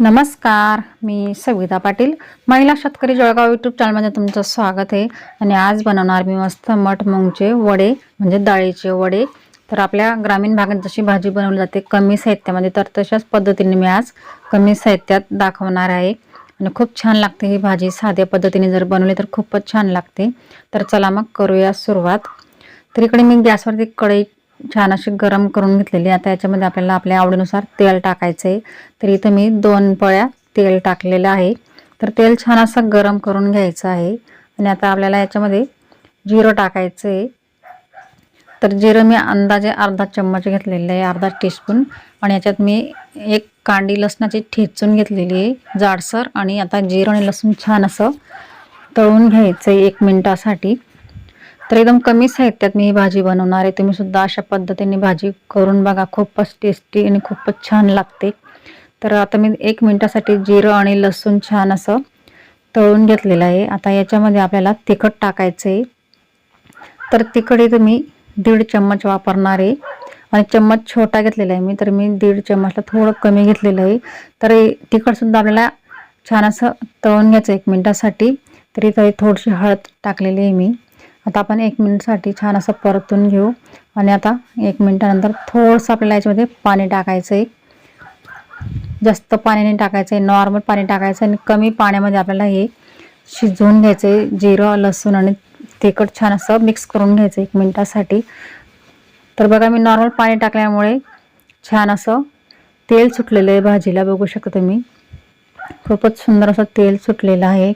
नमस्कार मी सविता पाटील. महिला शेतकरी जळगाव यूट्यूब चॅनलमध्ये तुमचं स्वागत आहे. आणि आज बनवणार मी मस्त मठ मुंगचे वडे म्हणजे डाळीचे वडे. तर आपल्या ग्रामीण भागात जशी भाजी बनवली जाते कमी साहित्यामध्ये तर तशाच पद्धतीने मी आज कमी साहित्यात दाखवणार आहे. आणि खूप छान लागते ही भाजी. साध्या पद्धतीने जर बनवली तर खूपच छान लागते. तर चला मग करूया सुरुवात. तर इकडे मी गॅसवरती कढई छान अशी गरम करून घेतलेली. आता याच्यामध्ये आपल्याला आपल्या आवडीनुसार तेल टाकायचं आहे तर इथं मी दोन पळ्या तेल टाकलेलं आहे. तर तेल छान असं गरम करून घ्यायचं आहे. आणि आता आपल्याला याच्यामध्ये जिरं टाकायचं आहे तर जिरं मी अंदाजे अर्धा चम्मच घेतलेलं आहे अर्धा टीस्पून आणि याच्यात मी एक कांडी लसणाची ठेचून घेतलेली आहे जाडसर. आणि आता जिरं आणि लसूण छान असं तळून घ्यायचं आहे एक मिनटासाठी. तर एकदम कमी साहित्यात मी ही भाजी बनवणार आहे. तुम्ही सुद्धा अशा पद्धतीने भाजी करून बघा. खूपच टेस्टी आणि खूपच छान लागते. तर आता मी एक मिनटासाठी जिरं आणि लसूण छान असं तळून घेतलेलं आहे. आता याच्यामध्ये आपल्याला तिखट टाकायचं आहे. तर तिखट इथं मी दीड चम्मच वापरणार आहे. आणि चम्मच छोटा घेतलेला आहे मी तर मी दीड चम्मचला थोडं कमी घेतलेलं आहे. तर तिखटसुद्धा आपल्याला छान असं तळून घ्यायचं एक मिनटासाठी. तरी इथं थोडीशी हळद टाकलेली आहे मी. आता आपण एक मिनिटसाठी छान असं परतून घेऊ. आणि आता एक मिनटानंतर थोडंसं आपल्याला याच्यामध्ये पाणी टाकायचं आहे जास्त पाणी नाही टाकायचं आहे नॉर्मल पाणी टाकायचं आणि कमी पाण्यामध्ये आपल्याला हे शिजवून घ्यायचं आहे जिरं लसूण आणि तिखट छान असं मिक्स करून घ्यायचं एक मिनटासाठी. तर बघा मी नॉर्मल पाणी टाकल्यामुळे छान असं तेल सुटलेलं आहे भाजीला बघू शकता तुम्ही. खूपच सुंदर असं तेल सुटलेलं आहे.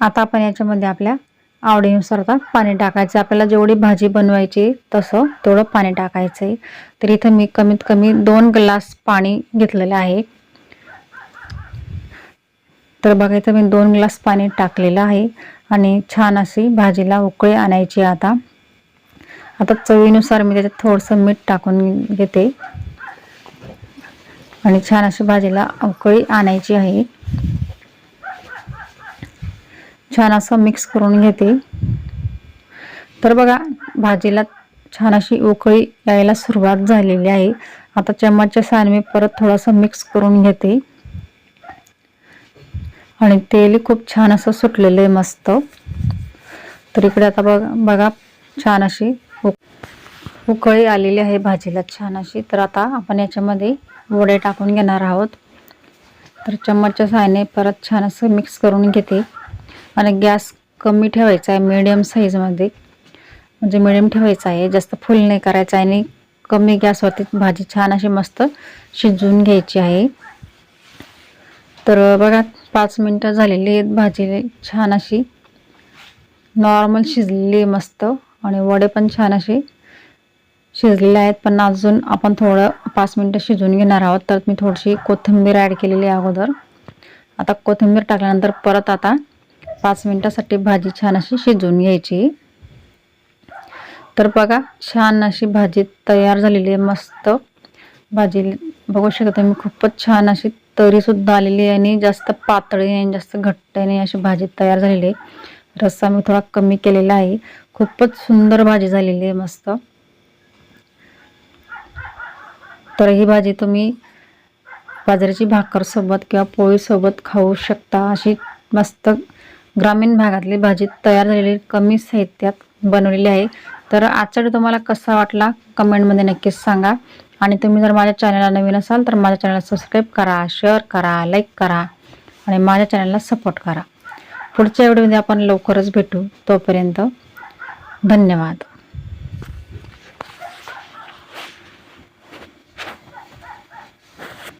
आता आपण याच्यामध्ये आपल्या आवडीनुसार आता पाणी टाकायचं. आपल्याला जेवढी भाजी बनवायची तसं तेवढं पाणी टाकायचं आहे. तर इथं मी कमीत कमी दोन ग्लास पाणी घेतलेलं आहे. तर बघा इथं मी दोन ग्लास पाणी टाकलेलं आहे आणि छान अशी भाजीला उकळी आणायची आता. आता चवीनुसार मी त्याच्यात थोडंसं मीठ टाकून घेते. आणि छान अशी भाजीला उकळी आणायची आहे. छान असं मिक्स करून घेते. तर बघा भाजीला छान अशी उकळी यायला सुरुवात झालेली आहे. आता चम्मचच्या साहाय्याने मी परत थोडंसं मिक्स करून घेते. आणि तेल खूप छान असं सुटलेलं आहे मस्त. तर इकडे आता बघ बघा छान अशी उकळी आलेली आहे भाजीला छान अशी. तर आता आपण याच्यामध्ये वडे टाकून घेणार आहोत. तर चम्मचच्या साहाय्याने परत छान असं मिक्स करून घेते. आणि गॅस कमी ठेवायचा आहे मिडियम साईजमध्ये म्हणजे मिडियम ठेवायचा आहे जास्त फुल नाही करायचं आहे आणि कमी गॅसवरती भाजी छान अशी मस्त शिजवून घ्यायची आहे. तर बघा पाच मिनटं झालेली आहेत भाजी छान अशी. नॉर्मल शिजलेली मस्त आणि वडे पण छान असे शिजलेले आहेत. पण अजून आपण थोडं पाच मिनटं शिजवून घेणार आहोत. तर मी थोडीशी कोथिंबीर ॲड केलेली आहे अगोदर. आता कोथिंबीर टाकल्यानंतर परत आता पाच मिनटासाठी भाजी छान अशी शिजवून घ्यायची. तर बघा छान अशी भाजी तयार झालेली आहे मस्त. भाजी बघू शकता मी खूपच छान अशी तरीसुद्धा आलेली आहे आणि जास्त पातळी आणि जास्त घट्ट नाही अशी भाजी तयार झालेली आहे. रस्सा मी थोडा कमी केलेला आहे. खूपच सुंदर भाजी झालेली आहे मस्त. तर ही भाजी तुम्ही बाजरीची भाकरसोबत किंवा पोळीसोबत खाऊ शकता अशी मस्त ग्रामीण भागातली भाजी तयार झालेली कमी साहित्यात बनवलेली आहे. तर आजचा व्हिडिओ तुम्हाला कसा वाटला? कमेंटमध्ये नक्कीच सांगा. आणि तुम्ही जर माझ्या चॅनलला नवीन असाल तर माझ्या चॅनलला सबस्क्राईब करा शेअर करा लाईक करा आणि माझ्या चॅनलला सपोर्ट करा. पुढच्या व्हिडिओमध्ये आपण लवकरच भेटू. तोपर्यंत धन्यवाद.